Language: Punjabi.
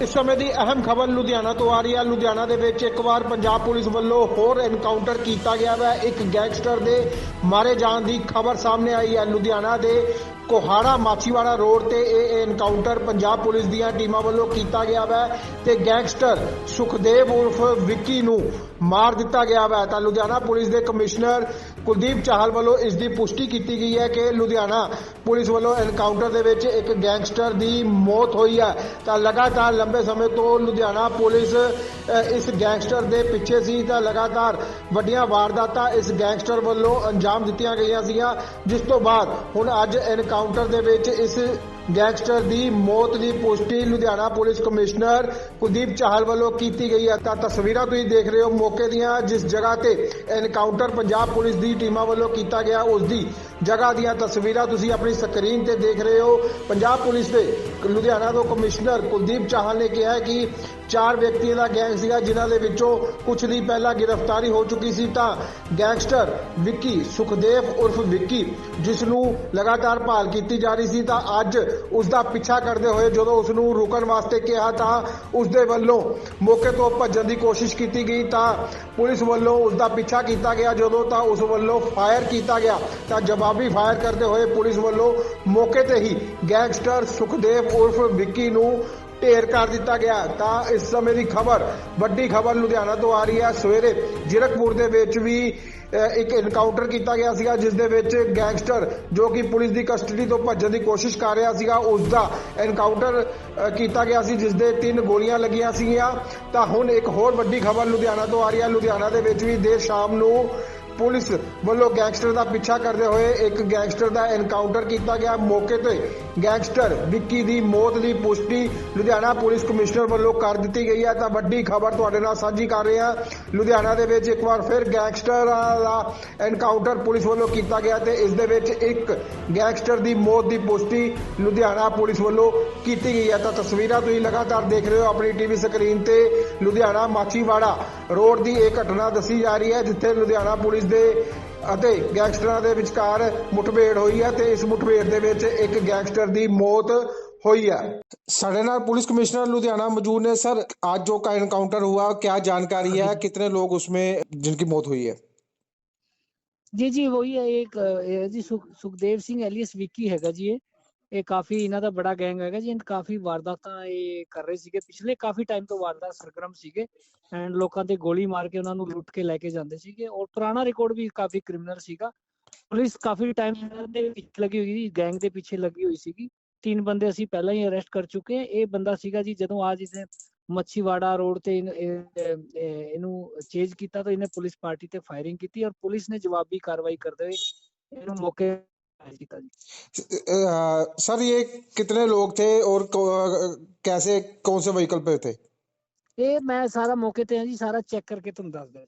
ਇਸ ਸਮੇਂ ਦੀ ਅਹਿਮ ਖਬਰ ਲੁਧਿਆਣਾ ਤੋਂ ਆ ਰਹੀ ਹੈ। ਲੁਧਿਆਣਾ ਦੇ ਵਿੱਚ ਇੱਕ ਵਾਰ ਪੰਜਾਬ ਪੁਲਿਸ ਵੱਲੋਂ ਹੋਰ ਐਨਕਾਊਂਟਰ ਕੀਤਾ ਗਿਆ ਹੈ ਇੱਕ ਗੈਂਗਸਟਰ ਦੇ ਮਾਰੇ ਜਾਣ ਦੀ ਖਬਰ ਸਾਹਮਣੇ ਆਈ ਹੈ। ਲੁਧਿਆਣਾ ਦੇ ਕੋਹਾੜਾ ਮਾਛੀਵਾੜਾ ਰੋਡ ਤੇ ਇਹ ਐਨਕਾਊਂਟਰ ਪੰਜਾਬ ਪੁਲਿਸ ਦੀਆਂ ਟੀਮਾਂ ਵੱਲੋਂ ਕੀਤਾ ਗਿਆ ਹੈ ਤੇ ਗੈਂਗਸਟਰ ਸੁਖਦੇਵ ਉਰਫ ਵਿੱਕੀ ਨੂੰ ਮਾਰ ਦਿੱਤਾ ਗਿਆ ਹੈ ਤਾਂ ਲੁਧਿਆਣਾ ਪੁਲਿਸ ਦੇ ਕਮਿਸ਼ਨਰ ਕੁਲਦੀਪ ਚਾਹਲ ਵੱਲੋਂ ਇਸ ਦੀ ਪੁਸ਼ਟੀ ਕੀਤੀ ਗਈ ਹੈ ਕਿ ਲੁਧਿਆਣਾ ਪੁਲਿਸ ਵੱਲੋਂ ਐਨਕਾਊਂਟਰ ਦੇ ਵਿੱਚ ਇੱਕ ਗੈਂਗਸਟਰ ਦੀ ਮੌਤ ਹੋਈ ਹੈ। ਤਾਂ ਲਗਾਤਾਰ ਲੰਬੇ ਸਮੇਂ ਤੋਂ ਲੁਧਿਆਣਾ ਪੁਲਿਸ ਇਸ ਗੈਂਗਸਟਰ ਦੇ ਪਿੱਛੇ ਸੀ ਤਾਂ ਲਗਾਤਾਰ ਵੱਡੀਆਂ ਵਾਰਦਾਤਾਂ ਇਸ ਗੈਂਗਸਟਰ ਵੱਲੋਂ ਅੰਜਾਮ ਦਿੱਤੀਆਂ ਗਈਆਂ ਸੀਗੀਆਂ, ਜਿਸ ਤੋਂ ਬਾਅਦ ਹੁਣ ਅੱਜ ਐਨਕਾਊਂਟਰ ਦੇ ਵਿੱਚ ਇਸ ਗੈਂਗਸਟਰ ਦੀ ਮੌਤ ਦੀ ਪੁਸ਼ਟੀ ਲੁਧਿਆਣਾ ਪੁਲਿਸ ਕਮਿਸ਼ਨਰ ਕੁਲਦੀਪ ਚਾਹਲ ਵੱਲੋਂ ਕੀਤੀ ਗਈ ਹੈ। ਤਾਂ ਤਸਵੀਰਾਂ ਤੁਸੀਂ ਦੇਖ ਰਹੇ ਹੋ ਮੌਕੇ ਦੀਆਂ, ਜਿਸ ਜਗ੍ਹਾ ਤੇ ਐਨਕਾਊਂਟਰ ਪੰਜਾਬ ਪੁਲਿਸ ਦੀ ਟੀਮਾਂ ਵੱਲੋਂ ਕੀਤਾ ਗਿਆ, ਉਸ ਦੀ ਜਗ੍ਹਾ ਦੀਆਂ ਤਸਵੀਰਾਂ ਤੁਸੀਂ ਆਪਣੀ ਸਕਰੀਨ ਤੇ ਦੇਖ ਰਹੇ ਹੋ। ਪੰਜਾਬ ਪੁਲਿਸ ਦੇ ਲੁਧਿਆਣਾ ਤੋਂ ਕਮਿਸ਼ਨਰ ਕੁਲਦੀਪ ਚਾਹਲ ਨੇ ਕਿਹਾ ਕਿ ਚਾਰ ਵਿਅਕਤੀਆਂ ਦਾ ਗੈਂਗ ਸੀਗਾ, ਜਿਨ੍ਹਾਂ ਦੇ ਵਿੱਚੋਂ ਕੁਝ ਦੀ ਪਹਿਲਾਂ ਗ੍ਰਿਫਤਾਰੀ ਹੋ ਚੁੱਕੀ ਸੀ। ਤਾਂ ਗੈਂਗਸਟਰ ਵਿੱਕੀ ਸੁਖਦੇਵ ਉਰਫ ਵਿੱਕੀ ਜਿਸ ਨੂੰ ਲਗਾਤਾਰ ਭਾਲ ਕੀਤੀ ਜਾ ਰਹੀ ਸੀ, ਤਾਂ ਅੱਜ ਉਸ ਦਾ ਪਿੱਛਾ ਕਰਦੇ ਹੋਏ ਜਦੋਂ ਉਸ ਨੂੰ ਰੁਕਣ ਵਾਸਤੇ ਕਿਹਾ, ਤਾਂ ਉਸ ਦੇ ਵੱਲੋਂ ਮੌਕੇ ਤੋਂ ਭੱਜਣ ਦੀ ਕੋਸ਼ਿਸ਼ ਕੀਤੀ ਗਈ। ਤਾਂ ਪੁਲਿਸ ਵੱਲੋਂ ਉਸ ਦਾ ਪਿੱਛਾ ਕੀਤਾ ਗਿਆ। ਜਦੋਂ ਤਾਂ ਉਸ ਵੱਲੋਂ ਫਾਇਰ ਕੀਤਾ ਗਿਆ, ਤਾਂ ਜਵਾਬੀ ਫਾਇਰ ਕਰਦੇ ਹੋਏ ਪੁਲਿਸ ਵੱਲੋਂ ਮੌਕੇ ਤੇ ਹੀ ਗੈਂਗਸਟਰ ਸੁਖਦੇਵ ਉਰਫ ਵਿੱਕੀ ਨੂੰ ਢੇਰ ਕਰ ਦਿੱਤਾ ਗਿਆ। ਤਾਂ ਇਸ ਸਮੇਂ ਦੀ ਖਬਰ, ਵੱਡੀ ਖਬਰ ਲੁਧਿਆਣਾ ਤੋਂ ਆ ਰਹੀ ਹੈ। ਸਵੇਰੇ ਜ਼ਿਰਕਪੁਰ ਦੇ ਵਿੱਚ ਵੀ ਇੱਕ ਐਨਕਾਊਂਟਰ ਕੀਤਾ ਗਿਆ ਸੀਗਾ, ਜਿਸ ਦੇ ਵਿੱਚ ਗੈਂਗਸਟਰ ਜੋ ਕਿ ਪੁਲਿਸ ਦੀ ਕਸਟਡੀ ਤੋਂ ਭੱਜਣ ਦੀ ਕੋਸ਼ਿਸ਼ ਕਰ ਰਿਹਾ ਸੀਗਾ ਉਸ ਦਾ ਐਨਕਾਊਂਟਰ ਕੀਤਾ ਗਿਆ ਸੀ, ਜਿਸ ਦੇ ਤਿੰਨ ਗੋਲੀਆਂ ਲੱਗੀਆਂ ਸੀਗੀਆਂ। ਤਾਂ ਹੁਣ ਇੱਕ ਹੋਰ ਵੱਡੀ ਖਬਰ ਲੁਧਿਆਣਾ ਤੋਂ ਆ ਰਹੀ ਹੈ। ਲੁਧਿਆਣਾ ਦੇ ਵਿੱਚ ਵੀ ਦੇਰ ਸ਼ਾਮ ਨੂੰ ਪੁਲਿਸ ਵੱਲੋਂ ਗੈਂਗਸਟਰ ਦਾ ਪਿੱਛਾ ਕਰਦੇ ਹੋਏ ਇੱਕ ਗੈਂਗਸਟਰ ਦਾ ਐਨਕਾਊਂਟਰ ਕੀਤਾ ਗਿਆ। ਮੌਕੇ ਤੇ ਗੈਂਗਸਟਰ ਵਿੱਕੀ ਦੀ ਮੌਤ ਦੀ ਪੁਸ਼ਟੀ ਲੁਧਿਆਣਾ ਪੁਲਿਸ ਕਮਿਸ਼ਨਰ ਵੱਲੋਂ ਕਰ ਦਿੱਤੀ ਗਈ ਹੈ। ਤਾਂ ਵੱਡੀ ਖਬਰ ਤੁਹਾਡੇ ਨਾਲ ਸਾਂਝੀ ਕਰ ਰਹੇ ਹਾਂ। ਲੁਧਿਆਣਾ ਦੇ ਵਿੱਚ ਇੱਕ ਵਾਰ ਫਿਰ ਗੈਂਗਸਟਰਾਂ ਦਾ ਐਨਕਾਊਂਟਰ ਪੁਲਿਸ ਵੱਲੋਂ ਕੀਤਾ ਗਿਆ ਤੇ ਇਸ ਦੇ ਵਿੱਚ ਇੱਕ ਗੈਂਗਸਟਰ ਦੀ ਮੌਤ ਦੀ ਪੁਸ਼ਟੀ ਲੁਧਿਆਣਾ ਪੁਲਿਸ ਵੱਲੋਂ ਕੀਤੀ ਗਈ ਹੈ। ਤਾਂ ਤਸਵੀਰਾਂ ਤੁਸੀਂ ਲਗਾਤਾਰ ਦੇਖ ਰਹੇ ਹੋ ਆਪਣੀ ਟੀਵੀ ਸਕਰੀਨ ਤੇ। ਲੁਧਿਆਣਾ ਮਾਚੀਵਾੜਾ ਰੋਡ ਦੀ ਇਹ ਘਟਨਾ ਦੱਸੀ ਜਾ ਰਹੀ ਹੈ, ਜਿੱਥੇ ਲੁਧਿਆਣਾ ਪੁਲਿਸ ਪੁਲਿਸ ਦੇ ਅਤੇ ਗੈਂਗਸਟਰਾਂ ਦੇ ਵਿਚਕਾਰ ਮੁੱਠਭੇੜ ਹੋਈ ਹੈ ਤੇ ਇਸ ਮੁੱਠਭੇੜ ਦੇ ਵਿੱਚ ਇੱਕ ਗੈਂਗਸਟਰ ਦੀ ਮੌਤ ਹੋਈ ਹੈ ਸਾਡੇ ਨਾਲ ਪੁਲਿਸ ਕਮਿਸ਼ਨਰ ਲੁਧਿਆਣਾ ਮੌਜੂਦ ਨੇ। ਸਰ आज जो का ਹੋਇਆ हुआ ਜਾਣਕਾਰੀ ਹੈ? है ਲੋਕ लोग उसमें जिनकी मौत हुई है ਜੀ ਜੀ ਵਹੀ ਹੈ ਇੱਕ ਜੀ ਸੁਖ- ਸੁਖਦੇਵ ਸਿੰਘ ਐਲੀਅਸ ਵਿੱਕੀ ਹੈਗਾ ਜੀ ਇਹ। ਇਹ ਕਾਫੀ ਇਹਨਾਂ ਦਾ ਬੜਾ ਗੈਂਗ ਹੈਗਾ ਜੀ, ਇਹ ਕਾਫੀ ਵਾਰਦਾਤਾਂ ਇਹ ਕਰ ਰਹੇ ਸੀਗੇ ਪਿਛਲੇ ਕਾਫੀ ਟਾਈਮ ਤੋਂ ਵਾਰਦਾਤ ਸਰਗਰਮ ਸੀਗੇ ਐਂਡ ਲੋਕਾਂ ਤੇ ਗੋਲੀ ਮਾਰ ਕੇ ਉਹਨਾਂ ਨੂੰ ਲੁੱਟ ਕੇ ਲੈ ਕੇ ਜਾਂਦੇ ਸੀਗੇ ਔਰ ਪੁਰਾਣਾ ਰਿਕਾਰਡ ਵੀ ਕਾਫੀ ਕ੍ਰਿਮੀਨਲ ਸੀਗਾ ਪੁਲਿਸ ਕਾਫੀ ਟਾਈਮ ਦੇ ਪਿੱਛੇ ਲੱਗੀ ਹੋਈ ਸੀ ਗੈਂਗ ਦੇ ਪਿੱਛੇ ਲੱਗੀ ਹੋਈ ਸੀਗੀ, ਤਿੰਨ ਬੰਦੇ ਅਸੀਂ ਪਹਿਲਾਂ ਹੀ ਅਰੈਸਟ ਕਰ ਚੁੱਕੇ ਇਹ ਬੰਦਾ ਸੀਗਾ ਜੀ ਜਦੋਂ ਅੱਜ ਇਸਨੇ ਮੱਛੀਵਾੜਾ ਰੋਡ ਤੇ ਇਹਨੂੰ ਚੇਜ ਕੀਤਾ ਤਾਂ ਇਹਨੇ ਪੁਲਿਸ ਪਾਰਟੀ ਤੇ ਫਾਇਰਿੰਗ ਕੀਤੀ ਔਰ ਪੁਲਿਸ ਨੇ ਜਵਾਬੀ ਕਾਰਵਾਈ ਕਰਦੇ ਹੋਏ ਇਹਨੂੰ ਮੌਕੇ ਤੇ ਕੀਤਾ ਜੀ अ, सर ये कितने लोग थे और को- कैसे कौन से व्हीकल पे थे ਇਹ ਮੈਂ ਸਾਰਾ ਮੌਕੇ ਤੇ ਹਾਂ ਜੀ ਸਾਰਾ ਚੈੱਕ ਕਰਕੇ ਤੁਹਾਨੂੰ ਦੱਸਦਾ ਜੀ